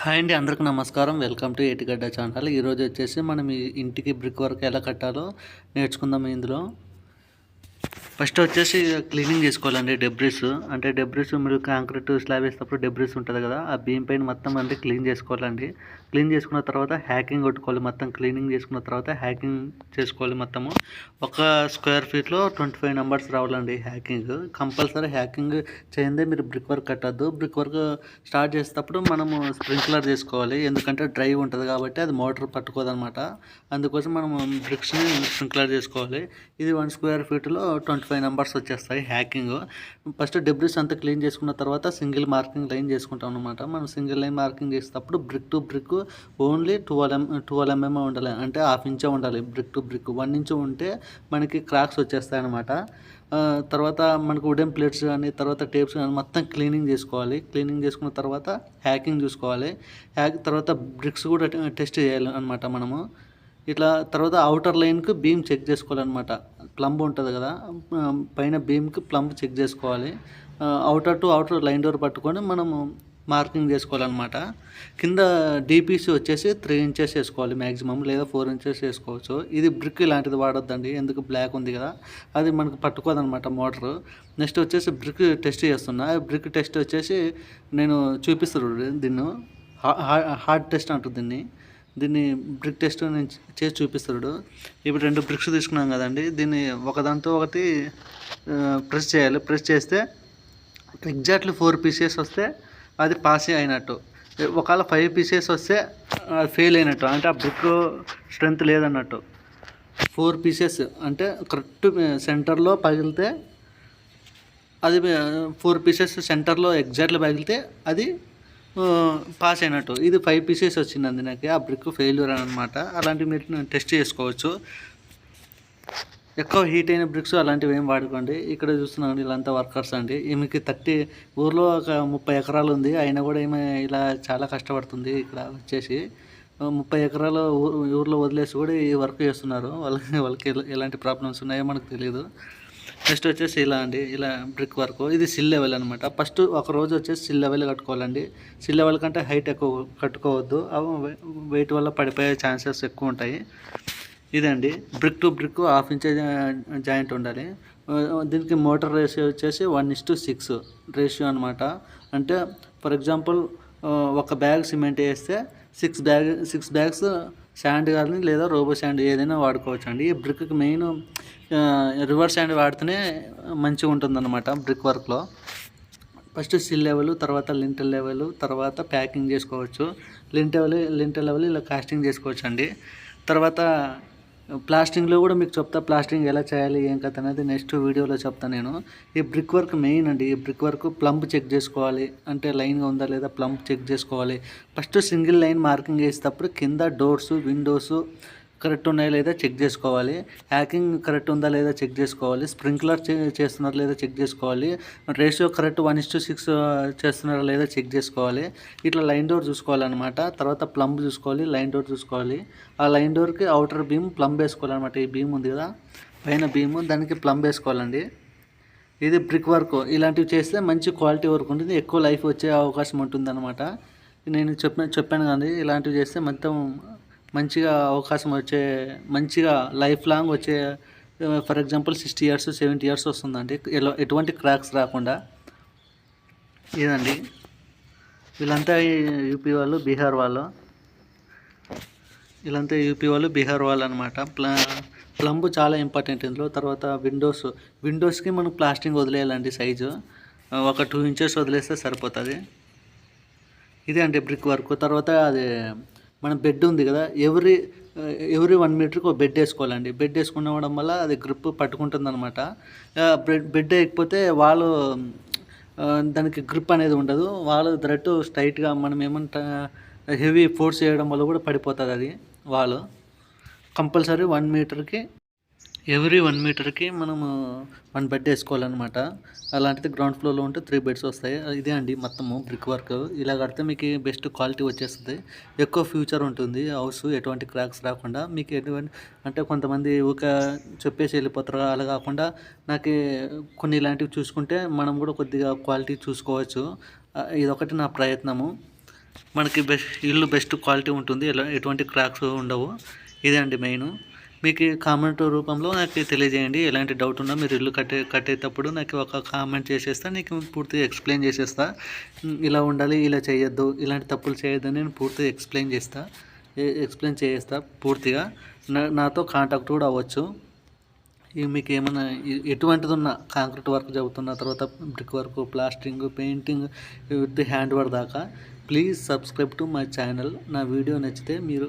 Hi అండి అందరికి నమస్కారం. Welcome to Etigadda channel. ఈరోజు వచ్చేసి మనం ఈ ఇంటికి బ్రిక్ వర్క్ ఎలా కట్టాలో నేర్చుకుందాం ఇందులో. ఫస్ట్ వచ్చేసి క్లీనింగ్ చేసుకోవాలండి డెబ్రిస్. అంటే డెబ్రిస్ మీరు కాంక్రీట్ స్లాబ్ వేసినప్పుడు డెబ్రిస్ ఉంటుంది కదా ఆ బీమ్ పైన మొత్తం అంటే క్లీన్ చేసుకోవాలండి. క్లీన్ చేసుకున్న తర్వాత హ్యాకింగ్ కొట్టుకోవాలి మొత్తం క్లీనింగ్ చేసుకున్న తర్వాత హ్యాకింగ్ చేసుకోవాలి మొత్తము. ఒక స్క్వేర్ ఫీట్లో ట్వంటీ ఫైవ్ నెంబర్స్ రావాలండి హ్యాకింగ్ కంపల్సరీ హ్యాకింగ్ చేయందే మీరు బ్రిక్ వర్క్ కట్టద్దు. బ్రిక్ వర్క్ స్టార్ట్ చేసేటప్పుడు మనము స్ప్రింక్లర్ చేసుకోవాలి. ఎందుకంటే డ్రై ఉంటుంది కాబట్టి అది మోటార్ పట్టుకోదనమాట అందుకోసం మనం బ్రిక్స్ని స్ప్రింక్లర్ చేసుకోవాలి. ఇది వన్ స్క్వేర్ ఫీట్లో ట్వంటీ ఫైవ్ నెంబర్స్ వచ్చేస్తాయి హ్యాకింగ్ ఫస్ట్ డెబ్రిస్ అంతా క్లీన్ చేసుకున్న తర్వాత సింగిల్ మార్కింగ్ లైన్ చేసుకుంటాం అనమాట మనం సింగిల్ లైన్ మార్కింగ్ చేసేటప్పుడు brick to brick only twelve m twelve mm ఉండాలి. అంటే హాఫ్ ఇంచే ఉండాలి brick to brick. One inch ఉంటే మనకి క్రాక్స్ వచ్చేస్తాయి అనమాట తర్వాత మనకు వుడెన్ ప్లేట్స్ కానీ తర్వాత టేప్స్ కానీ మొత్తం క్లీనింగ్ చేసుకోవాలి. క్లీనింగ్ చేసుకున్న తర్వాత హ్యాకింగ్ చూసుకోవాలి. హ్యాక్ తర్వాత బ్రిక్స్ కూడా టెస్ట్ చేయాలి అనమాట మనము. ఇట్లా తర్వాత అవుటర్ లైన్కి బీమ్ చెక్ చేసుకోవాలన్నమాట. ప్లంబ్ ఉంటుంది కదా పైన బీమ్కి ప్లంబ్ చెక్ చేసుకోవాలి. Outer to outer line door పట్టుకొని మనము మార్కింగ్ చేసుకోవాలన్నమాట. కింద డీపీసీ వచ్చేసి త్రీ ఇంచెస్ వేసుకోవాలి మ్యాక్సిమం లేదా ఫోర్ ఇంచెస్ వేసుకోవచ్చు. ఇది బ్రిక్ ఇలాంటిది వాడొద్దండి ఎందుకు బ్లాక్ ఉంది కదా. అది మనకు పట్టుకోదనమాట మోటార్ నెక్స్ట్ వచ్చేసి బ్రిక్ టెస్ట్ చేస్తున్నా. బ్రిక్ టెస్ట్ వచ్చేసి నేను చూపిస్తారు దీన్ని. హార్డ్ టెస్ట్ అంటుంది దీన్ని. దీన్ని బ్రిక్ టెస్ట్ నేను చేసి చూపిస్తాడు ఇప్పుడు రెండు బ్రిక్స్ తీసుకున్నాం కదండి దీన్ని ఒకదాంతో ఒకటి ప్రెస్ చేయాలి. ప్రెస్ చేస్తే ఎగ్జాక్ట్లీ ఫోర్ పీసెస్ వస్తే అది పాస్ అయినట్టు. ఒకవేళ ఫైవ్ పీసెస్ వస్తే ఫెయిల్ అయినట్టు. అంటే ఆ బ్రిక్ స్ట్రెంత్ లేదన్నట్టు. ఫోర్ పీసెస్ అంటే కరెక్ట్ సెంటర్లో పగిలితే అది ఫోర్ పీసెస్ సెంటర్లో ఎగ్జాక్ట్లీ పగిలితే అది పాస్ అయినట్టు. ఇది ఫైవ్ పీసెస్ వచ్చిందండి నాకు. ఆ బ్రిక్ ఫెయిల్యూర్ అనమాట అలాంటివి మీరు టెస్ట్ చేసుకోవచ్చు. ఎక్కువ హీట్ అయిన బ్రిక్స్ అలాంటివి ఏం వాడుకోండి. ఇక్కడ చూస్తున్నాం వీళ్ళంతా వర్కర్స్ అండి. ఈమెకి థర్టీ ఊర్లో ఒక ముప్పై ఎకరాలు ఉంది. అయినా కూడా ఈమె ఇలా చాలా కష్టపడుతుంది ఇక్కడ వచ్చేసి. ముప్పై ఎకరాలు ఊర్లో వదిలేసి కూడా ఈ వర్క్ చేస్తున్నారు. వాళ్ళకి వాళ్ళకి ఎలాంటి ప్రాబ్లమ్స్ ఉన్నాయో మనకు తెలియదు నెక్స్ట్ వచ్చేసి ఇలా అండి. ఇలా బ్రిక్ వర్క్ ఇది సిల్ లెవెల్ అనమాట ఫస్ట్ ఒక రోజు వచ్చేసి సిల్ లెవెల్ కట్టుకోవాలండి. సిల్ లెవెల్ కంటే హైట్ ఎక్కువ కట్టుకోవద్దు. వెయిట్ వల్ల పడిపోయే ఛాన్సెస్ ఎక్కువ ఉంటాయి. ఇదండి. Brick to brick half inch joint ఉండాలి. దీనికి మోటార్ రేషియో వచ్చేసి one is to six ratio అనమాట అంటే ఫర్ ఎగ్జాంపుల్ ఒక బ్యాగ్ సిమెంట్ వేస్తే six bag six bags sand కానీ లేదా రోబో శాండ్ ఏదైనా వాడుకోవచ్చు అండి ఈ బ్రిక్కి మెయిన్ రివర్స్ శాండ్ వాడితేనే మంచిగా ఉంటుందన్నమాట బ్రిక్ వర్క్లో. ఫస్ట్ సిల్ లెవెల్ తర్వాత లింటల్ లెవెల్ తర్వాత ప్యాకింగ్ చేసుకోవచ్చు. లింటెల్ లింటల్ లెవెల్ ఇలా కాస్టింగ్ చేసుకోవచ్చు అండి తర్వాత ప్లాస్టింగ్లో కూడా మీకు చెప్తా ప్లాస్టింగ్ ఎలా చేయాలి ఏం కథ అనేది నెక్స్ట్ వీడియోలో చెప్తాను నేను. ఈ బ్రిక్ వర్క్ మెయిన్ అండి. ఈ బ్రిక్ వర్క్ ప్లంబ్ చెక్ చేసుకోవాలి. అంటే లైన్గా ఉందా లేదా ప్లంబ్ చెక్ చేసుకోవాలి. ఫస్ట్ సింగిల్ లైన్ మార్కింగ్ వేసేటప్పుడు కింద డోర్స్ విండోస్ కరెక్ట్ ఉన్నాయా లేదా చెక్ చేసుకోవాలి? హ్యాకింగ్ కరెక్ట్ ఉందా లేదా చెక్ చేసుకోవాలి? స్ప్రింక్లర్ చేస్తున్నారా లేదా చెక్ చేసుకోవాలి? Ratio correct one is to six చేస్తున్నారా లేదా చెక్ చేసుకోవాలి? ఇట్లా లైన్ డోర్ చూసుకోవాలన్నమాట. తర్వాత ప్లంబ్ చూసుకోవాలి లైన్ డోర్ చూసుకోవాలి. ఆ లైన్ డోర్కి అవుటర్ బీమ్ ప్లంబ్ వేసుకోవాలన్నమాట. ఈ బీమ్ ఉంది కదా పైన బీమ్ దానికి ప్లంబ్ వేసుకోవాలండి. ఇది బ్రిక్ వర్క్ ఇలాంటివి చేస్తే మంచి క్వాలిటీ వర్క్ ఉంటుంది. ఎక్కువ లైఫ్ వచ్చే అవకాశం ఉంటుంది అనమాట నేను చెప్పిన చెప్పాను కానీ ఇలాంటివి చేస్తే మొత్తం మంచిగా అవకాశం వచ్చే మంచిగా లైఫ్ లాంగ్ వచ్చే for example sixty years seventy years వస్తుందండి. ఎలా ఎటువంటి క్రాక్స్ రాకుండా ఇదండి. వీళ్ళంతా యూపీ వాళ్ళు బీహార్ వాళ్ళు. వీళ్ళంతా యూపీ వాళ్ళు బీహార్ వాళ్ళు అనమాట ప్లా ప్లంబ్ చాలా ఇంపార్టెంట్ ఇందులో. తర్వాత విండోస్ విండోస్కి మనం ప్లాస్టింగ్ వదిలేయాలండి సైజు ఒక టూ ఇంచెస్ వదిలేస్తే సరిపోతుంది. ఇదే అండి బ్రిక్ వర్క్ తర్వాత అది మన బెడ్ ఉంది కదా ఎవ్రీ ఎవ్రీ వన్ మీటర్కి ఒక బెడ్ వేసుకోవాలండి. బెడ్ వేసుకోవడం వల్ల అది గ్రిప్ పట్టుకుంటుంది అనమాట బెడ్ బెడ్ వేయకపోతే వాళ్ళు దానికి గ్రిప్ అనేది ఉండదు. వాళ్ళు థ్రెడ్ స్ట్రైట్గా మనం ఏమంటా హెవీ ఫోర్స్ చేయడం వల్ల కూడా పడిపోతుంది అది వాళ్ళు. కంపల్సరీ వన్ మీటర్కి ఎవ్రీ వన్ మీటర్కి మనము వన్ బెడ్ వేసుకోవాలన్నమాట. అలాంటిది గ్రౌండ్ ఫ్లోర్లో ఉంటే త్రీ బెడ్స్ వస్తాయి. ఇదే అండి మొత్తము బ్రిక్ వర్క్. ఇలా కడితే మీకు బెస్ట్ క్వాలిటీ వచ్చేస్తుంది. ఎక్కువ ఫ్యూచర్ ఉంటుంది. హౌస్ ఎటువంటి క్రాక్స్ రాకుండా మీకు ఎటువంటి అంటే కొంతమంది ఊక చెప్పేసి వెళ్ళిపోతారు. అలా కాకుండా నాకు కొన్ని ఇలాంటివి చూసుకుంటే మనం కూడా కొద్దిగా క్వాలిటీ చూసుకోవచ్చు. ఇదొకటి నా ప్రయత్నము. మనకి బెస్ట్ ఇల్లు బెస్ట్ క్వాలిటీ ఉంటుంది. ఎలా ఎటువంటి క్రాక్స్ ఉండవు. ఇదే అండి మెయిన్. మీకు కామెంట్ రూపంలో నాకు తెలియజేయండి. ఎలాంటి డౌట్ ఉన్నా మీరు ఇల్లు కట్టే కట్టేటప్పుడు నాకు ఒక కామెంట్ చేసేస్తా నీకు పూర్తిగా ఎక్స్ప్లెయిన్ చేసేస్తా. ఇలా ఉండాలి ఇలా చేయొద్దు ఇలాంటి తప్పులు చేయొద్దని నేను పూర్తిగా ఎక్స్ప్లెయిన్ చేస్తా ఎక్స్ప్లెయిన్ చేస్తా పూర్తిగా. నా నాతో కాంటాక్ట్ కూడా అవ్వచ్చు. మీకు ఏమైనా ఎటువంటిది ఉన్నా కాంక్రీట్ వర్క్ చదువుతున్న తర్వాత brick work plastering painting with hand work దాకా please subscribe to my channel. నా వీడియో నచ్చితే మీరు